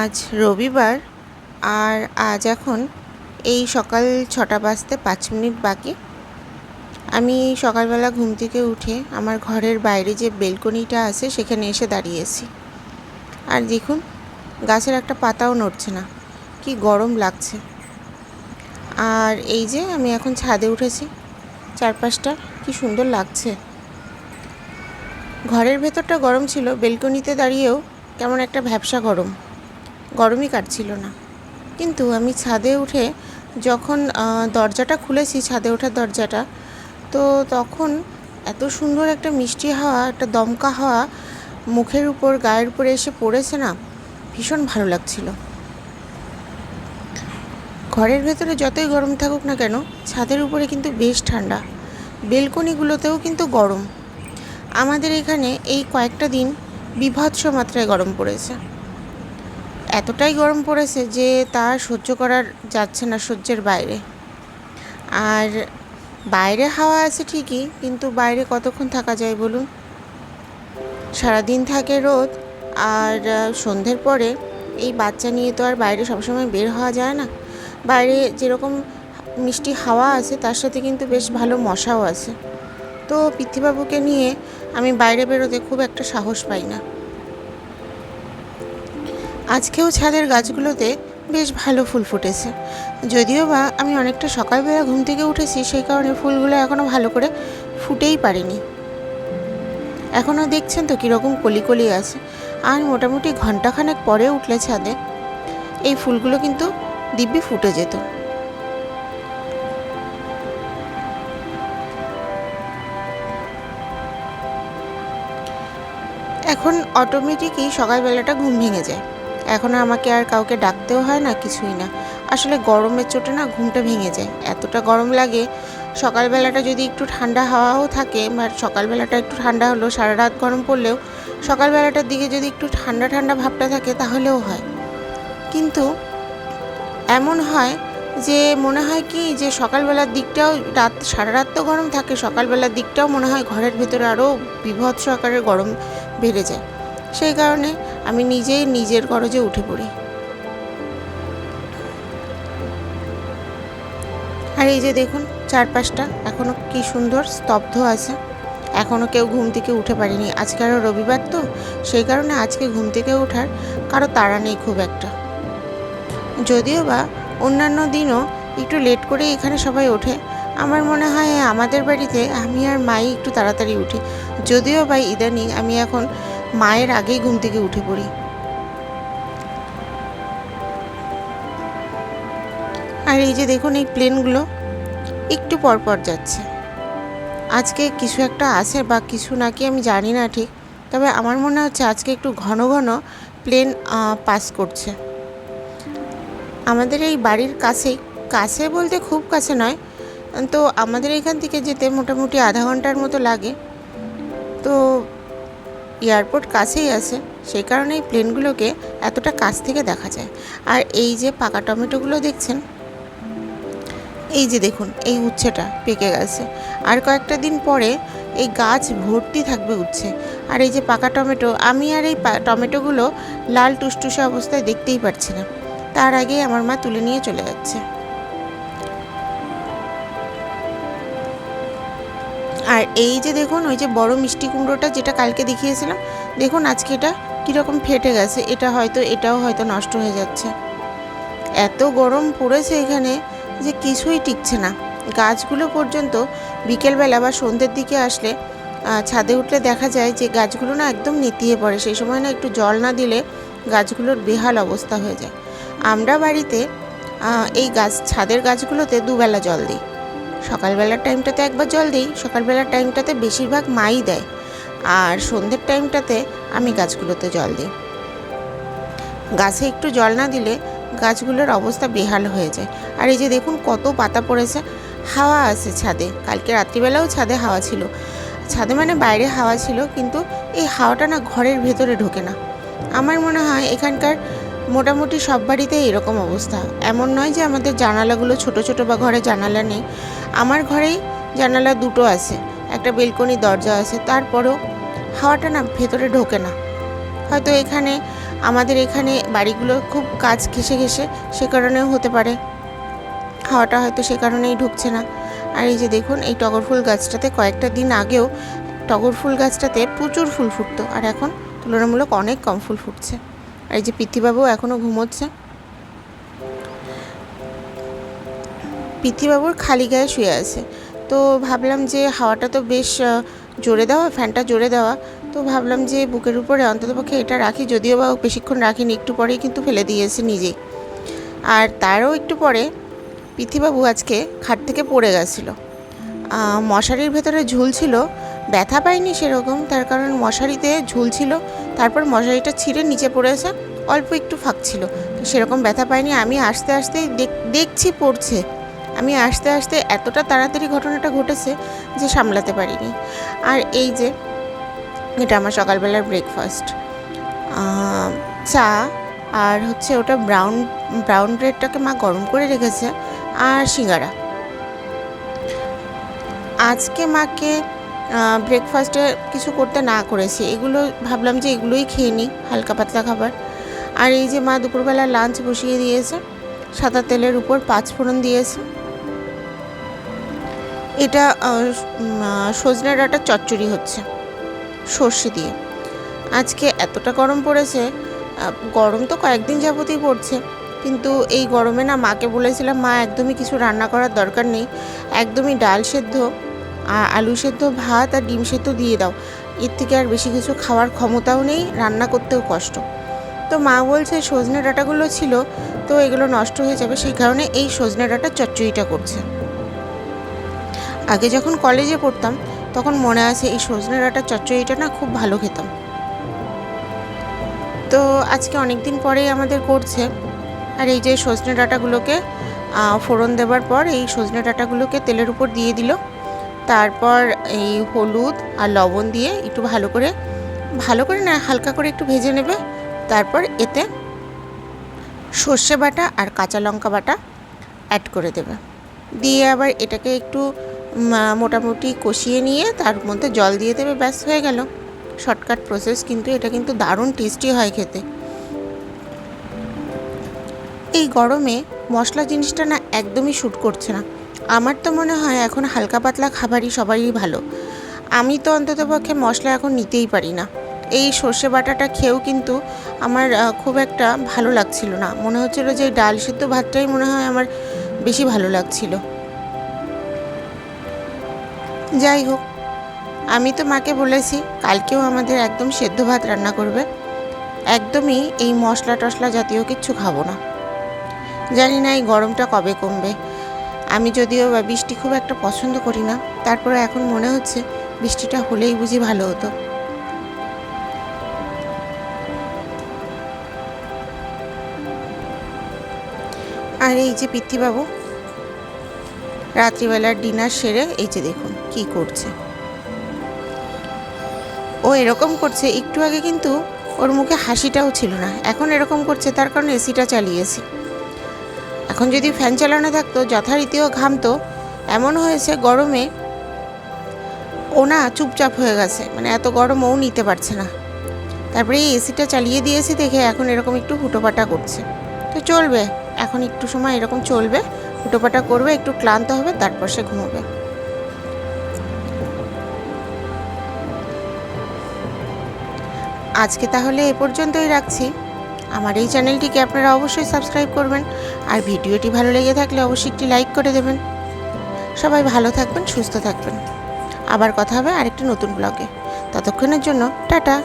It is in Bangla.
আজ রবিবার আর আজ এখন এই সকাল ছটা বাজতে পাঁচ মিনিট বাকি। আমি সকালবেলা ঘুম থেকে উঠে আমার ঘরের বাইরে যে বেলকনিটা আছে সেখানে এসে দাঁড়িয়েছি আর দেখুন, গাছের একটা পাতাও নড়ছে না। কি গরম লাগছে। আর এই যে আমি এখন ছাদে উঠেছি। চারপাশটা কি সুন্দর লাগছে। ঘরের ভেতরটা গরম ছিল, বেলকনিতে দাঁড়িয়েও কেমন একটা ভ্যাবসা গরম। গরমই কাটছিল না। কিন্তু আমি ছাদে উঠে যখন দরজাটা খুলেছি, ছাদে ওঠার দরজাটা, তো তখন এত সুন্দর একটা মিষ্টি হাওয়া, একটা দমকা হাওয়া মুখের উপর, গায়ের উপরে এসে পড়েছে না, ভীষণ ভালো লাগছিল। ঘরের ভেতরে যতই গরম থাকুক না কেন, ছাদের উপরে কিন্তু বেশ ঠান্ডা। বেলকনিগুলোতেও কিন্তু গরম। আমাদের এখানে এই কয়েকটা দিন বিভৎস মাত্রায় গরম পড়েছে। এতটাই গরম পড়েছে যে তা সহ্য করার যাচ্ছে না সহ্যের বাইরে। আর বাইরে হাওয়া আছে ঠিকই, কিন্তু বাইরে কতক্ষণ থাকা যায় বলুন? সারাদিন থাকে রোদ, আর সন্ধ্যের পরে এই বাচ্চা নিয়ে তো আর বাইরে সবসময় বের হওয়া যায় না। বাইরে যেরকম মিষ্টি হাওয়া আছে, তার সাথে কিন্তু বেশ ভালো মশাও আছে। তো পৃথ্বীবাবুকে নিয়ে আমি বাইরে বেরোতে খুব একটা সাহস পাই না। আজকেও ছাদের গাছগুলোতে বেশ ভালো ফুল ফুটেছে। যদিও বা আমি অনেকটা সকালবেলা ঘুম থেকে উঠেছি, সেই কারণে ফুলগুলো এখনও ভালো করে ফুটেই পারেনি। এখনও দেখছেন তো কীরকম কলি কলি আছে। আর মোটামুটি ঘন্টাখানেক পরে উঠলে ছাদে, এই ফুলগুলো কিন্তু দিব্যি ফুটে যেত। এখন অটোমেটিকই সকালবেলাটা ঘুম ভেঙে যায়। এখন আমাকে আর কাউকে ডাকতেও হয় না, কিছুই না। আসলে গরমের চোটে না ঘুমটা ভেঙে যায়। এতটা গরম লাগে, সকালবেলাটা যদি একটু ঠান্ডা হাওয়াও থাকে, বা সকালবেলাটা একটু ঠান্ডা হলো সারা রাত গরম পড়লেও সকালবেলাটার দিকে যদি একটু ঠান্ডা ঠান্ডা ভাবটা থাকে, তাহলেও হয়। কিন্তু এমন হয় যে, মনে হয় কি যে, সকালবেলার দিকটাও রাত সারা রাত তো গরম থাকে, সকালবেলার দিকটাও মনে হয় ঘরের ভেতরে আরও বিভৎস আকারের গরম বেড়ে যায়। সেই কারণে আমি নিজেই নিজের গরজে উঠে পড়ি। আর এই যে দেখুন, চারপাশটা এখনও কি সুন্দর, স্তব্ধ আছে। এখনও কেউ ঘুম থেকে উঠে পারেনি। আজকে আরও রবিবার তো, সেই কারণে আজকে ঘুম থেকে ওঠার কারও তাড়া নেই খুব একটা। যদিও বা অন্যান্য দিনও একটু লেট করে এখানে সবাই ওঠে, আমার মনে হয় আমাদের বাড়িতে আমি আর মাই একটু তাড়াতাড়ি উঠি। যদিও বা ইদানিং আমি এখন মায়ের আগেই ঘুম থেকে উঠে পড়ি। আর এই যে দেখুন, এই প্লেনগুলো একটু পর পর যাচ্ছে। আজকে কিছু একটা আছে বা কিছু নাকি আমি জানি না ঠিক, তবে আমার মনে হচ্ছে আজকে একটু ঘন ঘন প্লেন পাস করছে। আমাদের এই বাড়ির কাছেই, কাছে বলতে খুব কাছে নয়, তো আমাদের এখান থেকে যেতে মোটামুটি আধা ঘণ্টার মতো লাগে। তো এয়ারপোর্ট কাছেই আছে। সেই কারণে এই প্লেনগুলোকে এতটা কাছ থেকে দেখা যায়। আর এই যে পাকা টমেটোগুলো দেখছেন? এই যে দেখুন, এই উচ্ছেটা পেকে গেছে। আর কয়েকটা দিন পরে এই গাছ ভর্তি থাকবে উচ্ছে। আর এই যে পাকা টমেটো, আমি আর এই টমেটোগুলো লাল টুসটুসে অবস্থায় দেখতেই পারছি না। তার আগেই আমার মা তুলে নিয়ে চলে যাচ্ছে। আর এই যে দেখুন, ওই যে বড় মিষ্টি কুমড়োটা যেটা কালকে দেখিয়েছিলাম, দেখুন আজকে এটা কীরকম ফেটে গেছে। এটা হয়তো, এটাও হয়তো নষ্ট হয়ে যাচ্ছে। এত গরম পড়েছে এখানে যে কিছুই টিকছে না। গাছগুলো পর্যন্ত বিকেলবেলা বা সন্ধ্যের দিকে আসলে ছাদে উঠলে দেখা যায় যে গাছগুলো না একদম নেতিয়ে পড়ে। সেই সময় না একটু জল না দিলে গাছগুলোর বেহাল অবস্থা হয়ে যায়। আমরা বাড়িতে এই গাছ, ছাদের গাছগুলোতে দুবেলা জল দিই। সকালবেলার টাইমটাতে একবার জল দিই, সকালবেলার টাইমটাতে বেশিরভাগ মাই দেয়। আর সন্ধ্যের টাইমটাতে আমি গাছগুলোতে জল দিই। গাছে একটু জল না দিলে গাছগুলোর অবস্থা বেহাল হয়ে যায়। আর এই যে দেখুন কত পাতা পড়েছে। হাওয়া আছে ছাদে। কালকে রাত্রিবেলাও ছাদে হাওয়া ছিল। ছাদে মানে বাইরে হাওয়া ছিল, কিন্তু এই হাওয়াটা না ঘরের ভেতরে ঢোকে না। আমার মনে হয় এখানকার মোটামুটি সব বাড়িতেই এরকম অবস্থা। এমন নয় যে আমাদের জানালাগুলো ছোট ছোট বা ঘরে জানালা নেই। আমার ঘরেই জানালা দুটো আছে, একটা বেলকনি দরজা আছে, তারপরেও হাওয়াটা না ভেতরে ঢোকে না। হয়তো এখানে, আমাদের এখানে বাড়িগুলো খুব কাজ ঘেসে ঘেসে সে কারণেও হতে পারে। হাওয়াটা হয়তো সে কারণেই ঢুকছে না। আর এই যে দেখুন, এই টগর ফুল গাছটাতে কয়েকটা দিন আগেও টগর ফুল গাছটাতে প্রচুর ফুল ফুটতো। আর এখন তুলনামূলক অনেক কম ফুল ফুটছে। আর এই যে পিথিবাবু এখনও ঘুমোচ্ছে। পিথিবাবুর খালি গায়ে শুয়ে আছে। তো ভাবলাম যে হাওয়াটা তো বেশ জোরে দেওয়া, ফ্যানটা জোরে দেওয়া। তো ভাবলাম যে বুকের উপরে অন্ততপক্ষে এটা রাখি, যদিও বা বেশিক্ষণ রাখিনি, একটু পরেই কিন্তু ফেলে দিয়েছে নিজেই। আর তারও একটু পরে পৃথিবাবু আজকে খাট থেকে পড়ে গেছিল। মশারির ভেতরে ঝুলছিল, ব্যথা পায়নি সেরকম, তার কারণ মশারিতে ঝুলছিল। তারপর মশারিটা ছিঁড়ে নিচে পড়েছে অল্প একটু ফাঁক ছিল। সেরকম ব্যথা পাইনি, আমি আস্তে আস্তে দেখ- দেখছি পড়ছে। আমি আস্তে আস্তে এতটা তাড়াতাড়ি ঘটনাটা ঘটেছে যে সামলাতে পারিনি। আর এই যে, এটা আমার সকালবেলার ব্রেকফাস্ট চা আর হচ্ছে ওটা ব্রাউন ব্রাউন ব্রেডটাকে মা গরম করে রেখেছে, আর সিঙ্গারা। আজকে মাকে ব্রেকফাস্টে কিছু করতে না করেছি। এগুলো ভাবলাম যে এগুলোই খেয়ে নিই, হালকা পাতলা খাবার। আর এই যে মা দুপুরবেলা লাঞ্চ বসিয়ে দিয়েছে, সাদা তেলের উপর পাঁচ ফোড়ন দিয়েছে। এটা সজনে ডাঁটার চচ্চড়ি হচ্ছে, সর্ষে দিয়ে। আজকে এতটা গরম পড়েছে গরম তো কয়েকদিন যাবতই পড়ছে, কিন্তু এই গরমে না মাকে বলেছিলাম, মা, একদমই কিছু রান্না করার দরকার নেই, একদমই ডাল সেদ্ধ। আর আলু সেদ্ধ ভাত আর ডিম সেদ্ধ দিয়ে দাও। এর থেকে আর বেশি কিছু খাওয়ার ক্ষমতাও নেই, রান্না করতেও কষ্ট। তো মা বলছে, সজনে ডাটাগুলো ছিল, তো এগুলো নষ্ট হয়ে যাবে, সেই কারণে এই সজনে ডাঁটার চচ্চড়িটা করছে। আগে যখন কলেজে পড়তাম, তখন মনে আছে এই সজনে ডাঁটার চচ্চড়িটা না খুব ভালো খেতাম। তো আজকে অনেক দিন পরেই আমাদের করছে, আর এই যে সজনে ডাটাগুলোকে ফোড়ন দেওয়ার পর এই সজনে ডাটাগুলোকে তেলের উপর দিয়ে দিল। তারপর এই হলুদ আর লবণ দিয়ে একটু ভালো করে ভালো করে না, হালকা করে একটু ভেজে নেবে। তারপর এতে সর্ষে বাটা আর কাঁচা লঙ্কা বাটা অ্যাড করে দেবে। দিয়ে আবার এটাকে একটু মোটামুটি কষিয়ে নিয়ে তার মধ্যে জল দিয়ে দেবে, ব্যাস হয়ে গেল। শর্টকাট প্রসেস কিন্তু এটা কিন্তু দারুণ টেস্টি হয় খেতে। এই গরমে মশলা জিনিসটা না একদমই শ্যুট করছে না। আমার তো মনে হয় এখন হালকা পাতলা খাবারই সবারই ভালো। আমি তো অন্ততপক্ষে মশলা এখন নিতেই পারি না। এই সর্ষে বাটাটা খেয়েও কিন্তু আমার খুব একটা ভালো লাগছিল না। মনে হচ্ছিল যে ডাল সিদ্ধ ভাতটাই মনে হয় আমার বেশি ভালো লাগছিল। যাই হোক, আমি তো মাকে বলেছি, কালকেও আমাদের একদম সেদ্ধ ভাত রান্না করবে। একদমই এই মশলা টশলা জাতীয় কিচ্ছু খাব না। জানি না এই গরমটা কবে কমবে। আমি যদিও বা বৃষ্টি খুব একটা পছন্দ করি না তারপরে এখন মনে হচ্ছে বৃষ্টিটা হলেই বুঝি ভালো হতো। আর এই যে পিতৃবাবু রাত্রিবেলার ডিনার সেরে এই যে দেখুন কি করছে। ও এরকম করছে, একটু আগে কিন্তু ওর মুখে হাসিটাও ছিল না, এখন এরকম করছে, তার কারণ এসিটা চালিয়েছি। এখন যদি ফ্যান চালানো থাকতো যথারীতিও ঘামতো, এমন হয়েছে গরমে ও না চুপচাপ হয়ে গেছে। মানে এত গরম ও নিতে পারছে না। তারপরে এই এসিটা চালিয়ে দিয়েছি দেখে এখন এরকম একটু হুটোপাটা করছে। তো চলবে, এখন একটু সময় এরকম চলবে, হুটোপাটা করবে, একটু ক্লান্ত হবে, তারপর সে ঘুমোবে। আজকে তাহলে এ পর্যন্তই রাখছি। আমার এই চ্যানেলটিকে আপনারা অবশ্যই সাবস্ক্রাইব করবেন, আর ভিডিওটি ভালো লেগে থাকলে অবশ্যই একটি লাইক করে দেবেন। সবাই ভালো থাকবেন, সুস্থ থাকবেন। আবার কথা হবে আরেকটি নতুন ব্লগে। ততক্ষণের জন্য, টাটা!